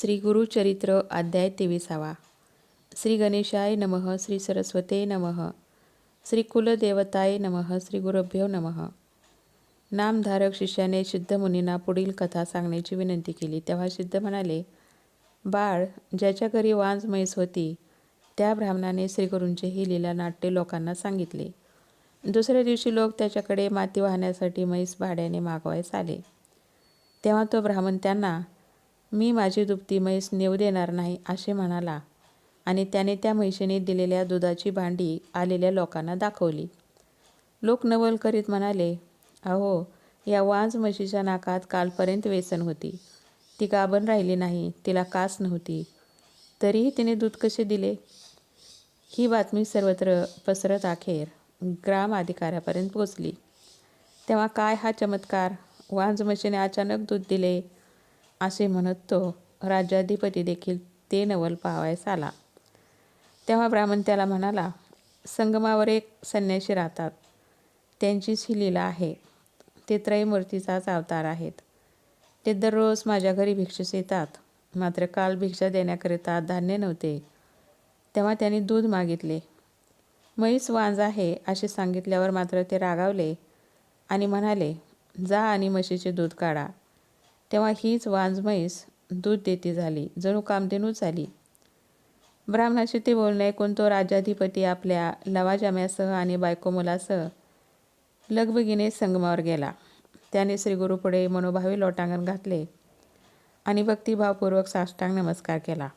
श्री गुरुचरित्र अध्याय तेविसावा. श्री गणेशाय नमः श्री सरस्वते नमः श्री कुलदेवताय नमः श्री गुरुभ्यो नमः. नामधारक शिष्याने सिद्ध मुनींना पुढील कथा सांगण्याची विनंती केली. तेव्हा सिद्ध म्हणाले बाळ ज्याच्या घरी वांज म्हैस होती त्या ब्राह्मणाने श्रीगुरूंचे ही लीला नाट्य लोकांना सांगितले. दुसऱ्या दिवशी लोक त्याच्याकडे माती वाहण्यासाठी म्हैस भाड्याने मागवायस आले. तेव्हा तो ब्राह्मण त्यांना मी माझी दुभती म्हैस नेऊ देणार नाही असे म्हणाला. आणि त्याने त्या म्हैशीने दिलेल्या दुधाची भांडी आलेल्या लोकांना दाखवली. लोक नवल करीत म्हणाले अहो या वांज म्हशीच्या नाकात कालपर्यंत व्यसन होती. ती गाभण राहिली नाही तिला कास नव्हती. तरीही तिने दूध कसे दिले? ही बातमी सर्वत्र पसरत अखेर ग्राम अधिकाऱ्यापर्यंत पोचली तेव्हा काय हा चमत्कार? वांज म्हशीने अचानक दूध दिले असे म्हणत तो राज्याधिपती देखील ते नवल पाहावयास आला. तेव्हा ब्राह्मण त्याला म्हणाला संगमावर एक संन्याशी राहतात. त्यांचीच ही लीला आहे. ते त्रयमूर्तीचाच अवतार आहेत. ते दररोज माझ्या घरी भिक्षेस येतात. मात्र काल भिक्षा देण्याकरिता धान्य नव्हते. तेव्हा त्यांनी दूध मागितले. म्हैस वांज आहे असे सांगितल्यावर मात्र ते रागावले आणि म्हणाले जा आणि म्हशीचे दूध काढा. तेव्हा हीच वांज म्हैस दूध देती झाली जणू कामधेनूच झाली ब्राह्मणाशी ते बोलणे ऐकून तो राज्याधिपती आपल्या लवाजाम्यासह आणि बायको मुलासह लगबगीने संगमावर गेला. त्याने श्रीगुरूपुढे मनोभावी लोटांगण घातले आणि भक्तिभावपूर्वक साष्टांग नमस्कार केला.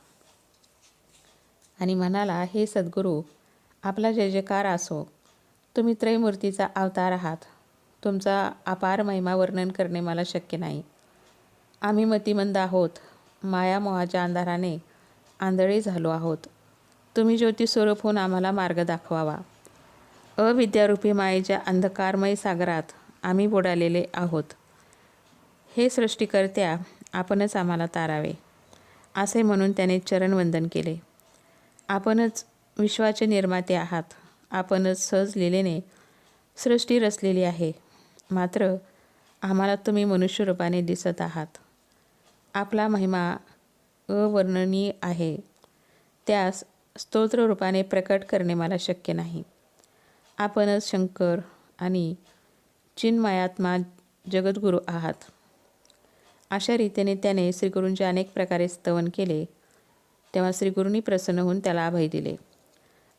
आणि म्हणाला हे सद्गुरू आपला जय जयकार असो. तुम्ही त्रयमूर्तीचा अवतार आहात. तुमचा अपार महिमा वर्णन करणे मला शक्य नाही. आम्ही मतिमंद आहोत. मायामोहाच्या अंधाराने आंधळे झालो आहोत. तुम्ही ज्योतिस्वरूप होऊन आम्हाला मार्ग दाखवावा. अविद्यारूपी मायेच्या अंधकारमय सागरात आम्ही बुडालेले आहोत. हे सृष्टीकर्त्या आपणच आम्हाला तारावे असे म्हणून त्याने चरणवंदन केले. आपणच विश्वाचे निर्माते आहात. आपणच सहज लिलेने सृष्टी रचलेली आहे. मात्र आम्हाला तुम्ही मनुष्यरूपाने दिसत आहात. आपला महिमा अवर्णनीय आहे. त्यास स्तोत्र रूपाने प्रकट करणे मला शक्य नाही. आपणच शंकर आणि चिन्मयात्मा जगद्गुरू आहात. अशा रीतीने त्याने श्रीगुरूंचे अनेक प्रकारे स्तवन केले. तेव्हा श्रीगुरूंनी प्रसन्न होऊन त्याला अभय दिले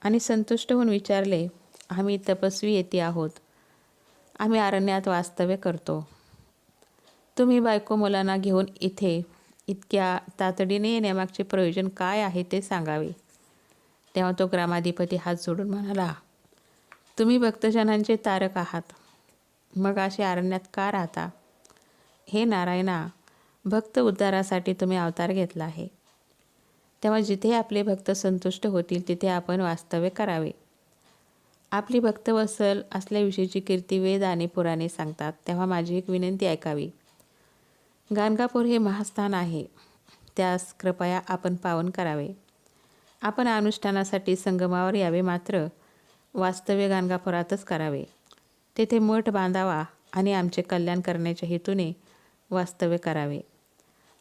आणि संतुष्ट होऊन विचारले आम्ही तपस्वी येते आहोत. आम्ही अरण्यात वास्तव्य करतो. तुम्ही बायको मुलांना घेऊन इथे इतक्या तातडीने येण्यामागचे प्रयोजन काय आहे ते सांगावे. तेव्हा तो ग्रामाधिपती हात जोडून म्हणाला तुम्ही भक्तजनांचे तारक आहात. मग असे अरण्यात का राहता? हे नारायणा भक्त उद्धारासाठी तुम्ही अवतार घेतला आहे. तेव्हा जिथे आपले भक्त संतुष्ट होतील तिथे आपण वास्तव्य करावे. आपली भक्तवसल असल्याविषयीची कीर्ती वेद आणि पुराणे सांगतात. तेव्हा माझी एक विनंती ऐकावी. गाणगापूर हे महास्थान आहे. त्यास कृपया आपण पावन करावे. आपण अनुष्ठानासाठी संगमावर यावे मात्र वास्तव्य गाणगापुरातच करावे. तेथे मठ बांधावा आणि आमचे कल्याण करण्याच्या हेतूने वास्तव्य करावे.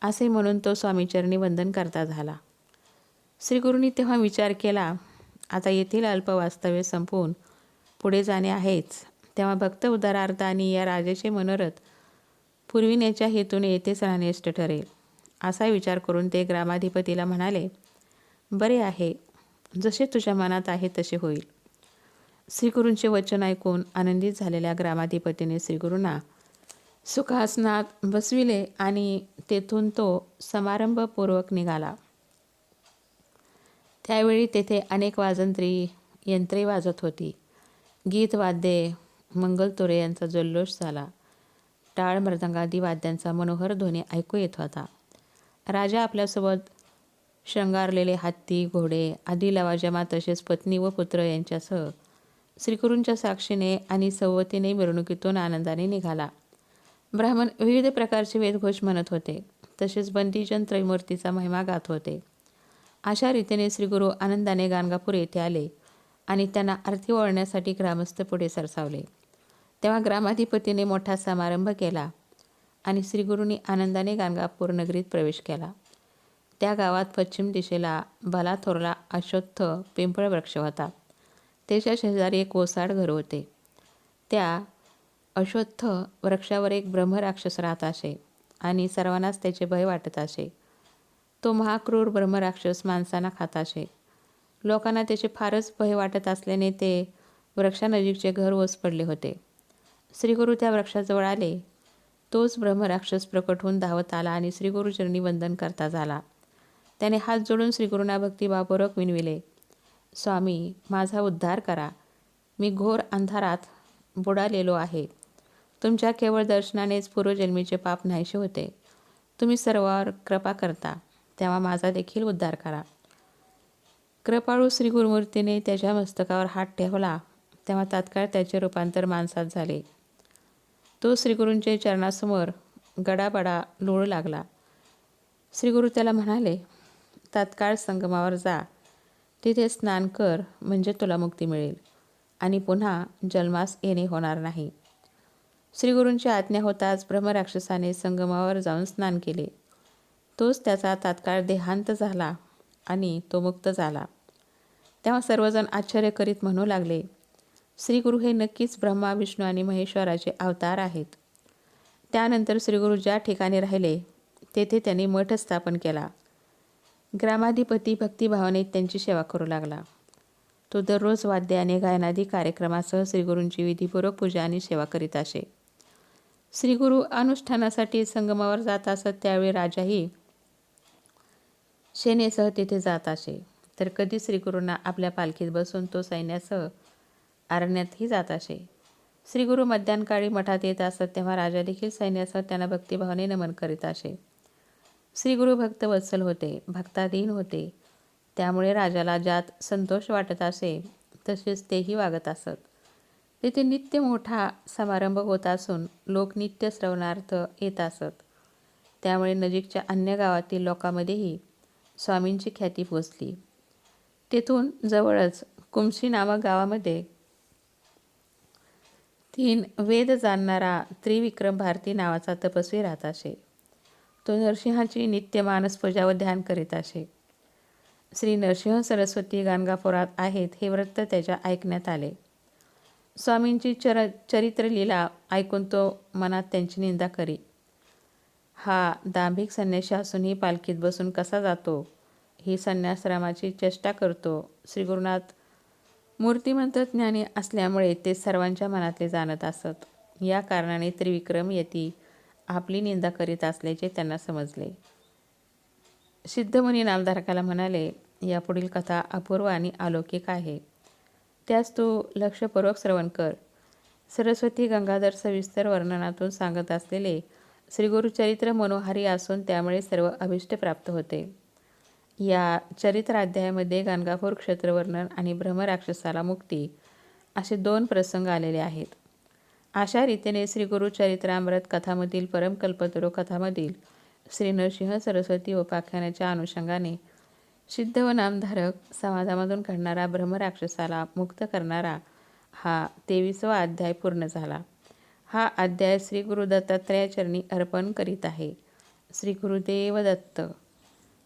असे म्हणून तो स्वामीचरणी वंदन करता झाला. श्रीगुरूंनी तेव्हा विचार केला आता येथील अल्प वास्तव्य संपवून पुढे जाणे आहेच. तेव्हा भक्त उदारार्थाने या राजाचे मनोरथ पुरविण्याच्या हेतूने येथेच राहणे ठरेल. असा विचार करून ते ग्रामाधिपतीला म्हणाले बरे आहे. जसे तुझ्या मनात आहे तसे होईल. श्रीगुरूंचे वचन ऐकून आनंदित झालेल्या ग्रामाधिपतीने श्रीगुरूंना सुखासनात बसविले आणि तेथून तो समारंभपूर्वक निघाला. त्यावेळी तेथे अनेक वाजंत्री यंत्रे वाजत होती. गीत वाद्ये मंगलतोरे यांचा जल्लोष झाला. टाळ मृदंगादी वाद्यांचा मनोहर ध्वनी ऐकू येत होता. राजा आपल्यासोबत शृंगारलेले हत्ती घोडे आदी लवाजमा तसेच पत्नी व पुत्र यांच्यासह श्रीगुरूंच्या साक्षीने आणि सवतीने मिरवणुकीतून आनंदाने निघाला. ब्राह्मण विविध प्रकारचे वेदघोष म्हणत होते. तसेच बंदीजन त्रैमूर्तीचा महिमा गात होते. अशा रीतीने श्रीगुरू आनंदाने गाणगापूर येथे आले आणि त्यांना आरती वळण्यासाठी ग्रामस्थ पुढे सरसावले. तेव्हा ग्रामाधिपतीने मोठा समारंभ केला आणि श्रीगुरूंनी आनंदाने गाणगापूर नगरीत प्रवेश केला. त्या गावात पश्चिम दिशेला भला थोरला अश्वत्थ पिंपळ वृक्ष होता. त्याच्या शेजारी एक ओसाड घर होते. त्या अश्वत्थ वृक्षावर एक ब्रह्मराक्षस राहत असे आणि सर्वांनाच त्याचे भय वाटत असे. तो महाक्रूर ब्रह्मराक्षस माणसांना खात असे. लोकांना त्याचे फारच भय वाटत असल्याने ते वृक्षानजीकचे घर ओस पडले होते. श्रीगुरु त्या वृक्षाजवळ आले. तोच ब्रह्मराक्षस प्रकट होऊन धावत आला आणि श्रीगुरुचरणी वंदन करता झाला. त्याने हात जोडून श्रीगुरूंना भक्तिभावपूर्वक विनविले स्वामी माझा उद्धार करा. मी घोर अंधारात बुडालेलो आहे. तुमच्या केवळ दर्शनानेच पूर्वजन्मीचे पाप नाहीसे होते. तुम्ही सर्वावर कृपा करता तेव्हा माझा देखील उद्धार करा. कृपाळू श्री गुरुमूर्तीने त्याच्या मस्तकावर हात ठेवला. तेव्हा तात्काळ त्याचे रूपांतर माणसात झाले. तो श्रीगुरूंच्या चरणासमोर गडाबडा लोळू लागला. श्रीगुरू त्याला म्हणाले तात्काळ संगमावर जा. तिथे स्नान कर म्हणजे तुला मुक्ती मिळेल. आणि पुन्हा जन्मास येणे होणार नाही. श्रीगुरूंची आज्ञा होताच ब्रह्मराक्षसाने संगमावर जाऊन स्नान केले. तोच त्याचा तात्काळ देहांत झाला आणि तो मुक्त झाला. तेव्हा सर्वजण आश्चर्य करीत म्हणू लागले श्रीगुरु हे नक्कीच ब्रह्मा विष्णू आणि महेश्वराचे अवतार आहेत. त्यानंतर श्रीगुरु ज्या ठिकाणी राहिले तेथे त्यांनी मठ स्थापन केला. ग्रामाधिपती भक्तिभावाने त्यांची सेवा करू लागला. तो दररोज वाद्य आणि गायनादी कार्यक्रमासह श्रीगुरूंची विधीपूर्वक पूजा आणि सेवा करीत असे. श्रीगुरू अनुष्ठानासाठी संगमावर जात असत त्यावेळी राजाही सेनेसह तेथे जात असे. तर कधी श्रीगुरूंना आपल्या पालखीत बसून तो सैन्यासह अरण्यातही जात असे. श्रीगुरु मध्यानकाळी मठात येत असत तेव्हा राजा देखील सैन्यासह त्यांना भक्तिभावाने नमन करीत असे. श्रीगुरु भक्त वत्सल होते भक्ताधीन होते. त्यामुळे राजाला ज्यात संतोष वाटत असे तसेच तेही वागत असत. तेथे नित्य मोठा समारंभ होत असून लोक नित्य श्रवणार्थ येत असत. त्यामुळे नजीकच्या अन्य गावातील लोकांमध्येही स्वामींची ख्याती पोचली. तेथून जवळच कुमशी नामक गावामध्ये तीन वेद जाणणारा त्रिविक्रम भारती नावाचा तपस्वी राहत असे. तो नरसिंहाची नित्य मानसपूजा व ध्यान करीत असे. श्री नरसिंह सरस्वती गाणगापुरात आहेत हे व्रत त्याच्या ऐकण्यात आले. स्वामींची चर चरित्रलीला ऐकून तो मनात त्यांची निंदा करी. हा दांभिक संन्याशी असूनही पालखीत बसून कसा जातो? ही संन्यासरामाची चेष्टा करतो. श्री गुरुनाथ मूर्तिमंत ज्ञानी असल्यामुळे ते सर्वांच्या मनातले जाणत असत. या कारणाने त्रिविक्रम यती आपली निंदा करीत असल्याचे त्यांना समजले. सिद्धमुनी नामधारकाला म्हणाले यापुढील कथा अपूर्व आणि अलौकिक आहे. त्यास तू लक्षपूर्वक श्रवण कर सरस्वती गंगाधर सविस्तर वर्णनातून सांगत असलेले श्रीगुरुचरित्र मनोहारी असून त्यामुळे सर्व अभिष्ट प्राप्त होते. या चरित्राध्यायामध्ये गाणगापूर क्षेत्रवर्णन आणि ब्रह्मराक्षसाला मुक्ती असे दोन प्रसंग आलेले आहेत. अशा रीतीने श्री गुरुचरित्रामृत कथामधील परमकल्पतरू कथामधील श्री नरसिंह सरस्वती उपाख्यानाच्या अनुषंगाने सिद्ध व नामधारक समाजामधून घडणारा ब्रह्मराक्षसाला मुक्त करणारा हा तेवीसवा अध्याय पूर्ण झाला. हा अध्याय श्री गुरु दत्तात्रयाचरणी अर्पण करीत आहे. श्री गुरुदेव दत्त.